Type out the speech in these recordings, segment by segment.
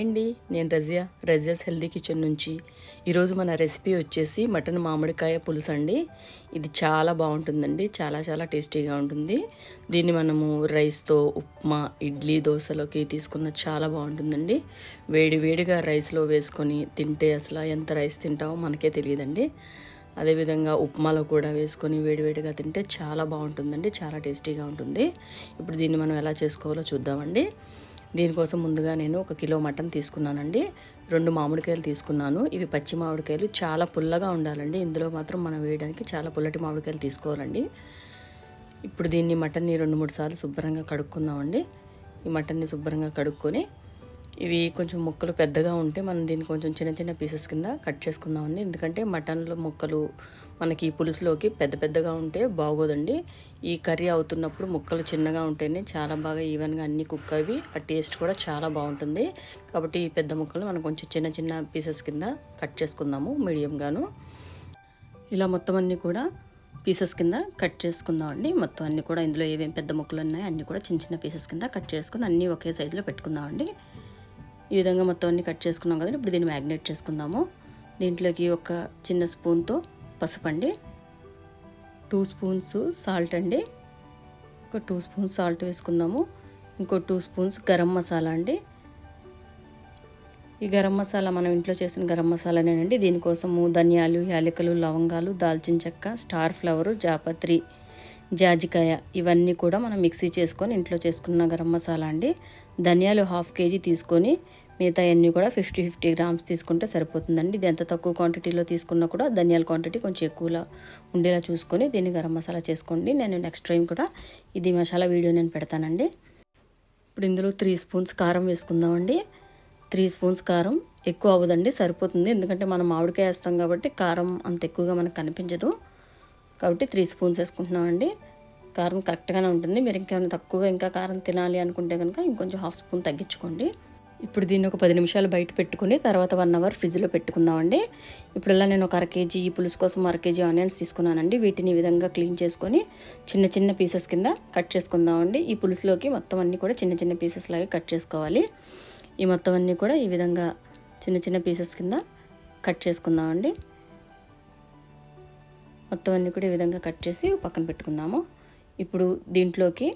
Hi అండి నేను Razia Razia's healthy kitchen నుంచి. ఈరోజు మన రెసిపీ వచ్చేసి మటన్ మామిడికాయ పులుసు అండి. ఇది చాలా బాగుంటుందండి చాలా చాలా టేస్టీగా ఉంటుంది. దీన్ని మనము రైస్తో ఉప్మా ఇడ్లీ దోశలోకి తీసుకున్న చాలా బాగుంటుందండి. వేడి వేడిగా రైస్లో వేసుకొని తింటే అసలు ఎంత రైస్ తింటామో మనకే తెలియదండి. అదేవిధంగా ఉప్మాలో కూడా వేసుకొని వేడివేడిగా తింటే చాలా బాగుంటుందండి చాలా టేస్టీగా ఉంటుంది. ఇప్పుడు దీన్ని మనం ఎలా చేసుకోవాలో చూద్దామండి. దీనికోసం ముందుగా నేను ఒక కిలో మటన్ తీసుకున్నానండి. రెండు మామిడికాయలు తీసుకున్నాను. ఇవి పచ్చి మామిడికాయలు. చాలా పుల్లగా ఉండాలండి. ఇందులో మాత్రం మనం వేయడానికి చాలా పుల్లటి మామిడికాయలు తీసుకోవాలండి. ఇప్పుడు దీన్ని మటన్ని రెండు మూడు సార్లు శుభ్రంగా కడుక్కుందామండి. ఈ మటన్ని శుభ్రంగా కడుక్కొని ఇవి కొంచెం ముక్కలు పెద్దగా ఉంటే మనం దీన్ని కొంచెం చిన్న చిన్న పీసెస్ కింద కట్ చేసుకుందామండి. ఎందుకంటే మటన్లో ముక్కలు మనకి ఈ పులుసులోకి పెద్ద పెద్దగా ఉంటే బాగోదండి. ఈ కర్రీ అవుతున్నప్పుడు ముక్కలు చిన్నగా ఉంటేనే చాలా బాగా ఈవెన్గా అన్ని కుక్ అవి ఆ టేస్ట్ కూడా చాలా బాగుంటుంది. కాబట్టి ఈ పెద్ద ముక్కలు మనం కొంచెం చిన్న చిన్న పీసెస్ కింద కట్ చేసుకుందాము మీడియంగాను. ఇలా మొత్తం అన్నీ కూడా పీసెస్ కింద కట్ చేసుకుందామండి. మొత్తం అన్నీ కూడా ఇందులో ఏమేమి పెద్ద ముక్కలు ఉన్నాయో అన్నీ కూడా చిన్న చిన్న పీసెస్ కింద కట్ చేసుకుని అన్నీ ఒకే సైజులో పెట్టుకుందామండి. ఈ విధంగా మొత్తం అన్ని కట్ చేసుకున్నాం కదండి. ఇప్పుడు దీన్ని మ్యాగ్నేట్ చేసుకుందాము. దీంట్లోకి ఒక చిన్న స్పూన్తో పసుపు అండి. టూ స్పూన్స్ సాల్ట్ అండి. ఒక టూ స్పూన్స్ సాల్ట్ వేసుకుందాము. ఇంకో టూ స్పూన్స్ గరం మసాలా అండి. ఈ గరం మసాలా మనం ఇంట్లో చేసిన గరం మసాలానేనండి. దీనికోసము ధనియాలు యాలకులు లవంగాలు దాల్చిన చెక్క స్టార్ ఫ్లవరు జాపత్రి జాజికాయ ఇవన్నీ కూడా మనం మిక్సీ చేసుకొని ఇంట్లో చేసుకున్న గరం మసాలా అండి. ధనియాలు హాఫ్ కేజీ తీసుకొని మిగతా అన్నీ కూడా ఫిఫ్టీ ఫిఫ్టీ గ్రామ్స్ తీసుకుంటే సరిపోతుందండి. ఇది ఎంత తక్కువ క్వాంటిటీలో తీసుకున్నా కూడా ధనియాల క్వాంటిటీ కొంచెం ఎక్కువలా ఉండేలా చూసుకొని దీన్ని గరం మసాలా చేసుకోండి. నేను నెక్స్ట్ టైం కూడా ఇది మసాలా వీడియో నేను పెడతానండి. ఇప్పుడు ఇందులో త్రీ స్పూన్స్ కారం వేసుకుందామండి. త్రీ స్పూన్స్ కారం ఎక్కువ అవ్వదండి సరిపోతుంది. ఎందుకంటే మనం మామిడికాయ వేస్తాం కాబట్టి కారం అంత ఎక్కువగా మనకు కనిపించదు. కాబట్టి త్రీ స్పూన్స్ వేసుకుంటున్నామండి. కారం కరెక్ట్గానే ఉంటుంది. మీరు ఇంకేమైనా తక్కువగా ఇంకా కారం తినాలి అనుకుంటే కనుక ఇంకొంచెం హాఫ్ స్పూన్ తగ్గించుకోండి. ఇప్పుడు దీన్ని ఒక పది నిమిషాలు బయట పెట్టుకుని తర్వాత వన్ అవర్ ఫ్రిడ్జ్లో పెట్టుకుందామండి. ఇప్పుడు ఇలా నేను ఒక అర కేజీ ఈ పులుసు కోసం అర కేజీ ఆనియన్స్ తీసుకున్నానండి. వీటిని ఈ విధంగా క్లీన్ చేసుకొని చిన్న చిన్న పీసెస్ కింద కట్ చేసుకుందామండి. ఈ పులుసులోకి మొత్తం అన్నీ కూడా చిన్న చిన్న పీసెస్ లాగా కట్ చేసుకోవాలి. ఈ మొత్తం అన్నీ కూడా ఈ విధంగా చిన్న చిన్న పీసెస్ కింద కట్ చేసుకుందామండి. మొత్తం అన్నీ కూడా ఈ విధంగా కట్ చేసి పక్కన పెట్టుకుందాము. ఇప్పుడు దీంట్లోకి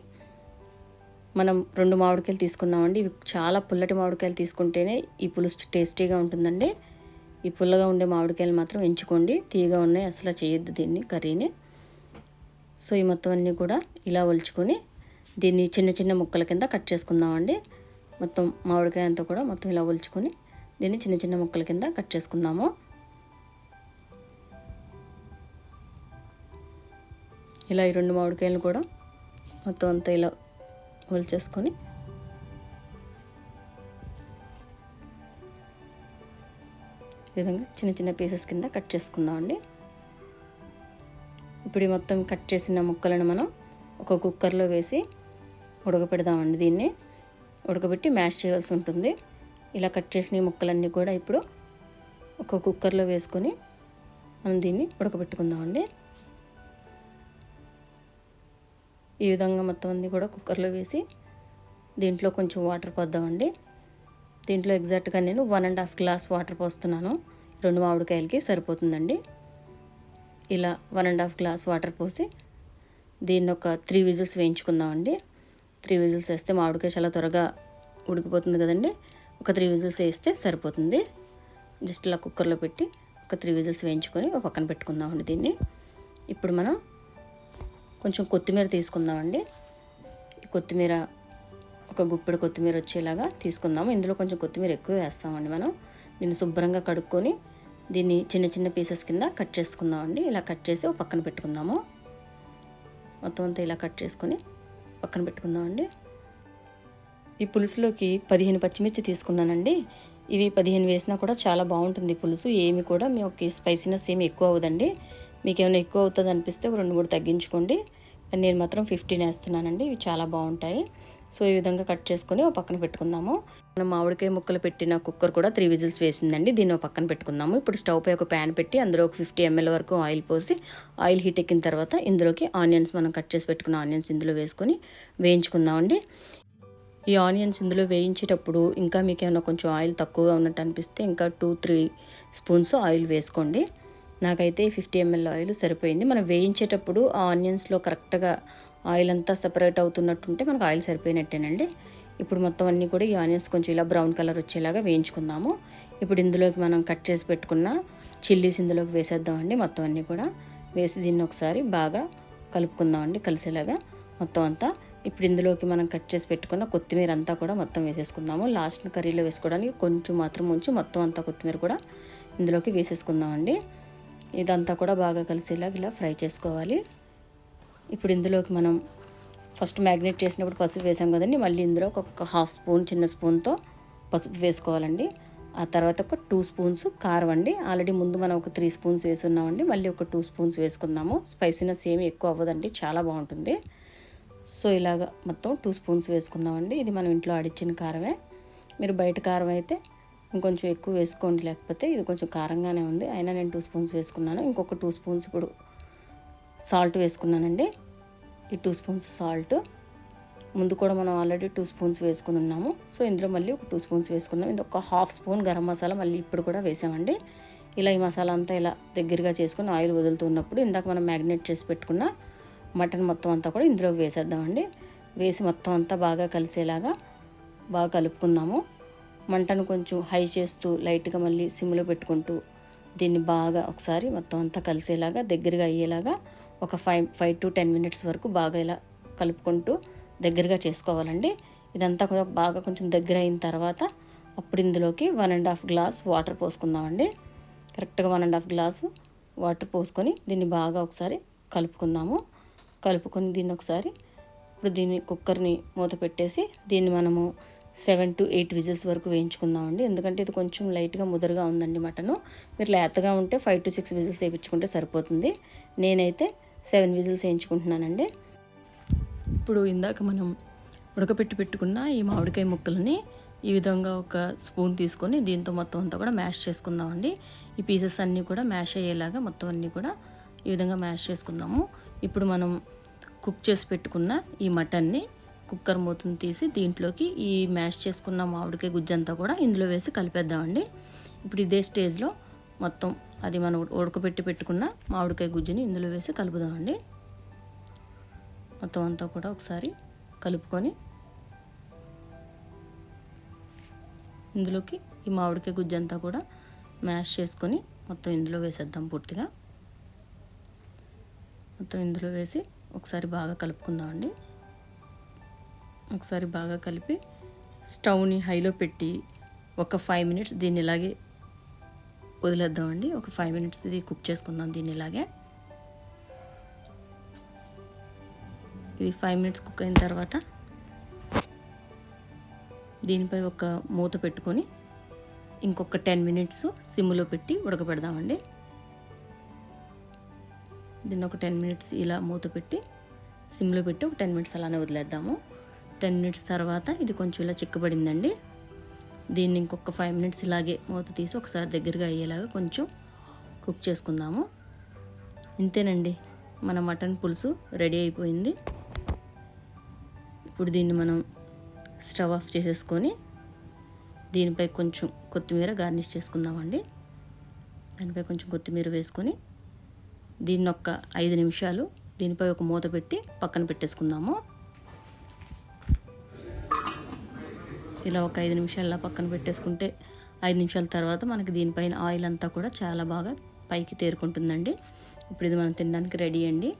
మనం రెండు మామిడికాయలు తీసుకున్నామండి. ఇవి చాలా పుల్లటి మామిడికాయలు తీసుకుంటేనే ఈ పులుసు టేస్టీగా ఉంటుందండి. ఈ పుల్లగా ఉండే మామిడికాయలు మాత్రం ఎంచుకోండి. తీయగా ఉన్నాయి అసలు చేయొద్దు దీన్ని కర్రీని. సో ఈ మొత్తం అన్నీ కూడా ఇలా ఒలుచుకొని దీన్ని చిన్న చిన్న ముక్కల కింద కట్ చేసుకుందామండి. మొత్తం మామిడికాయ అంతా కూడా మొత్తం ఇలా ఒలుచుకొని దీన్ని చిన్న చిన్న ముక్కల కింద కట్ చేసుకుందాము. ఇలా ఈ రెండు మామిడికాయలు కూడా మొత్తం అంతా ఇలా ఒలిచేసుకొని ఈ విధంగా చిన్న చిన్న పీసెస్ కింద కట్ చేసుకుందామండి ఇప్పుడు ఈ మొత్తం కట్ చేసిన ముక్కలను మనం ఒక కుక్కర్లో వేసి ఉడకపెడదామండి దీన్ని. ఉడకబెట్టి మ్యాష్ చేయాల్సి ఉంటుంది. ఇలా కట్ చేసిన ముక్కలన్నీ కూడా ఇప్పుడు ఒక కుక్కర్లో వేసుకొని మనం దీన్ని ఉడకబెట్టుకుందామండి ఈ విధంగా మొత్తం అన్నీ కూడా కుక్కర్లో వేసి దీంట్లో కొంచెం వాటర్ పోద్దామండి. దీంట్లో ఎగ్జాక్ట్గా నేను one and half glass water పోస్తున్నాను. రెండు మామిడికాయలకి సరిపోతుందండి. ఇలా one and half glass water పోసి దీన్ని ఒక త్రీ విజిల్స్ వేయించుకుందామండి. త్రీ విజిల్స్ వేస్తే మామిడికాయ చాలా త్వరగా ఉడికిపోతుంది కదండి. ఒక త్రీ విజిల్స్ వేస్తే సరిపోతుంది. జస్ట్ ఇలా కుక్కర్లో పెట్టి ఒక త్రీ విజిల్స్ వేయించుకొని ఒక పక్కన పెట్టుకుందామండి దీన్ని. ఇప్పుడు మనం కొంచెం కొత్తిమీర తీసుకుందామండి. కొత్తిమీర ఒక గుప్పెడు కొత్తిమీర వచ్చేలాగా తీసుకుందాము. ఇందులో కొంచెం కొత్తిమీర ఎక్కువ వేస్తామండి మనం. దీన్ని శుభ్రంగా కడుక్కొని దీన్ని చిన్న చిన్న పీసెస్ కింద కట్ చేసుకుందామండి. ఇలా కట్ చేసి ఒక పక్కన పెట్టుకుందాము. మొత్తం అంతా ఇలా కట్ చేసుకొని పక్కన పెట్టుకుందామండి. ఈ పులుసులోకి పదిహేను పచ్చిమిర్చి తీసుకున్నానండి. ఇవి పదిహేను వేసినా కూడా చాలా బాగుంటుంది పులుసు. ఏమి కూడా మీకు స్పైసీనెస్ ఏమి ఎక్కువ అవ్వదండి. మీకు ఏమైనా ఎక్కువ అవుతుంది అనిపిస్తే ఒక రెండు మూడు తగ్గించుకోండి. నేను మాత్రం ఫిఫ్టీన్ వేస్తున్నానండి. ఇవి చాలా బాగుంటాయి. సో ఈ విధంగా కట్ చేసుకొని ఒక పక్కన పెట్టుకుందాము. మనం మామిడికాయ ముక్కలు పెట్టిన కుక్కర్ కూడా త్రీ విజిల్స్ వేసిందండి. దీన్ని ఒక పక్కన పెట్టుకుందాము. ఇప్పుడు స్టవ్ పై ఒక ప్యాన్ పెట్టి అందులో ఒక ఫిఫ్టీ ఎంఎల్ వరకు ఆయిల్ పోసి ఆయిల్ హీట్ ఎక్కిన తర్వాత ఇందులోకి ఆనియన్స్ మనం కట్ చేసి పెట్టుకున్న ఆనియన్స్ ఇందులో వేసుకొని వేయించుకుందామండి. ఈ ఆనియన్స్ ఇందులో వేయించేటప్పుడు ఇంకా మీకు ఏమైనా కొంచెం ఆయిల్ తక్కువగా ఉన్నట్టు అనిపిస్తే ఇంకా టూ త్రీ స్పూన్స్ ఆయిల్ వేసుకోండి. నాకైతే ఫిఫ్టీ ఎంఎల్ ఆయిల్ సరిపోయింది. మనం వేయించేటప్పుడు ఆ ఆనియన్స్లో కరెక్ట్గా ఆయిల్ అంతా సపరేట్ అవుతున్నట్టుంటే మనకు ఆయిల్ సరిపోయినట్టేనండి. ఇప్పుడు మొత్తం అన్నీ కూడా ఈ ఆనియన్స్ కొంచెం ఇలా బ్రౌన్ కలర్ వచ్చేలాగా వేయించుకుందాము. ఇప్పుడు ఇందులోకి మనం కట్ చేసి పెట్టుకున్న చిల్లీస్ ఇందులోకి వేసేద్దామండి. మొత్తం అన్నీ కూడా వేసి దీన్ని ఒకసారి బాగా కలుపుకుందామండి కలిసేలాగా మొత్తం అంతా. ఇప్పుడు ఇందులోకి మనం కట్ చేసి పెట్టుకున్న కొత్తిమీర అంతా కూడా మొత్తం వేసేసుకుందాము. లాస్ట్ కర్రీలో వేసుకోవడానికి కొంచెం మాత్రం ఉంచి మొత్తం అంతా కొత్తిమీర కూడా ఇందులోకి వేసేసుకుందామండి. ఇదంతా కూడా బాగా కలిసేలాగా ఇలా ఫ్రై చేసుకోవాలి. ఇప్పుడు ఇందులోకి మనం ఫస్ట్ మ్యాగ్నేట్ చేసినప్పుడు పసుపు వేసాం కదండి. మళ్ళీ ఇందులో ఒక హాఫ్ స్పూన్ చిన్న స్పూన్తో పసుపు వేసుకోవాలండి. ఆ తర్వాత ఒక టూ స్పూన్స్ కారం అండి. ఆల్రెడీ ముందు మనం ఒక త్రీ స్పూన్స్ వేసున్నామండి. మళ్ళీ ఒక టూ స్పూన్స్ వేసుకుందాము. స్పైసీనెస్ ఏమి ఎక్కువ అవ్వదండి. చాలా బాగుంటుంది. సో ఇలాగ మొత్తం టూ స్పూన్స్ వేసుకుందామండి. ఇది మనం ఇంట్లో ఆడిచ్చిన కారమే. మీరు బయట కారం అయితే ఇంకొంచెం ఎక్కువ వేసుకోండి. లేకపోతే ఇది కొంచెం కారంగానే ఉంది. అయినా నేను టూ స్పూన్స్ వేసుకున్నాను. ఇంకొక టూ స్పూన్స్ ఇప్పుడు సాల్ట్ వేసుకున్నానండి. ఈ టూ స్పూన్స్ సాల్ట్ ముందు కూడా మనం ఆల్రెడీ టూ స్పూన్స్ వేసుకుని ఉన్నాము. సో ఇందులో మళ్ళీ ఒక టూ స్పూన్స్ వేసుకున్నాం. ఇది ఒక హాఫ్ స్పూన్ గరం మసాలా మళ్ళీ ఇప్పుడు కూడా వేసామండి. ఇలా ఈ మసాలా అంతా ఇలా దగ్గరగా చేసుకుని ఆయిల్ వదులుతున్నప్పుడు ఇందాక మనం మ్యాగ్నేట్ చేసి పెట్టుకున్న మటన్ మొత్తం అంతా కూడా ఇందులోకి వేసేద్దామండి. వేసి మొత్తం అంతా బాగా కలిసేలాగా బాగా కలుపుకుందాము. మంటను కొంచెం హై చేస్తూ లైట్గా మళ్ళీ సిమ్లో పెట్టుకుంటూ దీన్ని బాగా ఒకసారి మొత్తం అంతా కలిసేలాగా దగ్గరగా అయ్యేలాగా ఒక five five to ten minutes వరకు బాగా ఇలా కలుపుకుంటూ దగ్గరగా చేసుకోవాలండి. ఇదంతా కూడా బాగా కొంచెం దగ్గర అయిన తర్వాత అప్పుడు ఇందులోకి one and half glass water పోసుకుందామండి. కరెక్ట్గా one and half glass water పోసుకొని దీన్ని బాగా ఒకసారి కలుపుకుందాము. కలుపుకొని దీన్ని ఒకసారి ఇప్పుడు దీన్ని కుక్కర్ని మూత పెట్టేసి దీన్ని మనము సెవెన్ టు ఎయిట్ విజిల్స్ వరకు వేయించుకుందామండి. ఎందుకంటే ఇది కొంచెం లైట్గా ముదరుగా ఉందండి మటను. మీరు లేతగా ఉంటే ఫైవ్ టు సిక్స్ విజిల్స్ వేయించుకుంటే సరిపోతుంది. నేనైతే సెవెన్ విజిల్స్ వేయించుకుంటున్నానండి. ఇప్పుడు ఇందాక మనం ఉడకపెట్టి పెట్టుకున్న ఈ మామిడికాయ ముక్కలని ఈ విధంగా ఒక స్పూన్ తీసుకొని దీంతో మొత్తం అంతా కూడా మ్యాష్ చేసుకుందామండి. ఈ పీసెస్ అన్నీ కూడా మ్యాష్ అయ్యేలాగా మొత్తం అన్నీ కూడా ఈ విధంగా మ్యాష్ చేసుకుందాము. ఇప్పుడు మనం కుక్ చేసి పెట్టుకున్న ఈ మటన్ని కుక్కర్ మూతను తీసి దీంట్లోకి ఈ మ్యాష్ చేసుకున్న మామిడికాయ గుజ్జంతా కూడా ఇందులో వేసి కలిపేద్దామండి. ఇప్పుడు ఇదే స్టేజ్లో మొత్తం అది మనం ఉడకబెట్టి పెట్టుకున్న మామిడికాయ గుజ్జుని ఇందులో వేసి కలుపుదామండి. మొత్తం అంతా కూడా ఒకసారి కలుపుకొని ఇందులోకి ఈ మామిడికాయ గుజ్జు అంతా కూడా మ్యాష్ చేసుకొని మొత్తం ఇందులో వేసేద్దాం పూర్తిగా. మొత్తం ఇందులో వేసి ఒకసారి బాగా కలుపుకుందామండి. ఒకసారి బాగా కలిపి స్టవ్ని హైలో పెట్టి ఒక ఫైవ్ మినిట్స్ దీన్ని ఇలాగే వదిలేద్దామండి. ఒక ఫైవ్ మినిట్స్ ఇది కుక్ చేసుకుందాం దీన్ని ఇలాగే. ఇది ఫైవ్ మినిట్స్ కుక్ అయిన తర్వాత దీనిపై ఒక మూత పెట్టుకొని ఇంకొక టెన్ మినిట్స్ సిమ్లో పెట్టి ఉడకబెడదామండి. దీన్ని ఒక టెన్ మినిట్స్ ఇలా మూత పెట్టి సిమ్లో పెట్టి ఒక టెన్ మినిట్స్ అలానే వదిలేద్దాము. టెన్ మినిట్స్ తర్వాత ఇది కొంచెం ఇలా చిక్కబడిందండి. దీన్ని ఇంకొక ఫైవ్ మినిట్స్ ఇలాగే మూత తీసి ఒకసారి దగ్గరగా అయ్యేలాగా కొంచెం కుక్ చేసుకుందాము. ఇంతేనండి మన మటన్ పులుసు రెడీ అయిపోయింది. ఇప్పుడు దీన్ని మనం స్టవ్ ఆఫ్ చేసేసుకొని దీనిపై కొంచెం కొత్తిమీర గార్నిష్ చేసుకుందామండి. దానిపై కొంచెం కొత్తిమీర వేసుకొని దీన్ని ఒక ఐదు నిమిషాలు దీనిపై ఒక మూత పెట్టి పక్కన పెట్టేసుకుందాము. ఇలా ఒక ఐదు నిమిషాల పక్కన పెట్టేసుకుంటే ఐదు నిమిషాల తర్వాత మనకి దీనిపైన ఆయిల్ అంతా కూడా చాలా బాగా పైకి తేరుకుంటుందండి. ఇప్పుడు ఇది మనం తినడానికి రెడీ అండి.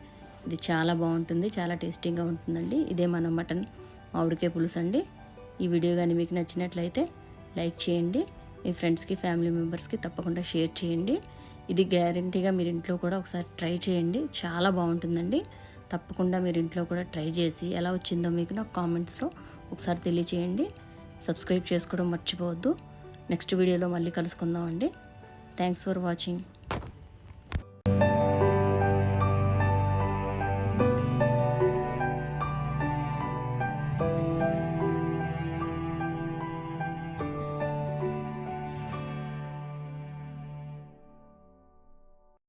ఇది చాలా బాగుంటుంది చాలా టేస్టీగా ఉంటుందండి. ఇదే మన మటన్ మామిడికాయ పులుసు అండి. ఈ వీడియో కానీ మీకు నచ్చినట్లయితే లైక్ చేయండి. మీ ఫ్రెండ్స్కి ఫ్యామిలీ మెంబర్స్కి తప్పకుండా షేర్ చేయండి. ఇది గ్యారంటీగా మీరు ఇంట్లో కూడా ఒకసారి ట్రై చేయండి. చాలా బాగుంటుందండి. తప్పకుండా మీరు ఇంట్లో కూడా ట్రై చేసి ఎలా వచ్చిందో మీకు నాకు కామెంట్స్లో ఒకసారి తెలియచేయండి. సబ్స్క్రైబ్ చేసుకోవడం మర్చిపోవద్దు. నెక్స్ట్ వీడియోలో మళ్ళీ కలుసుకుందాం అండి థ్యాంక్స్ ఫర్ వాచింగ్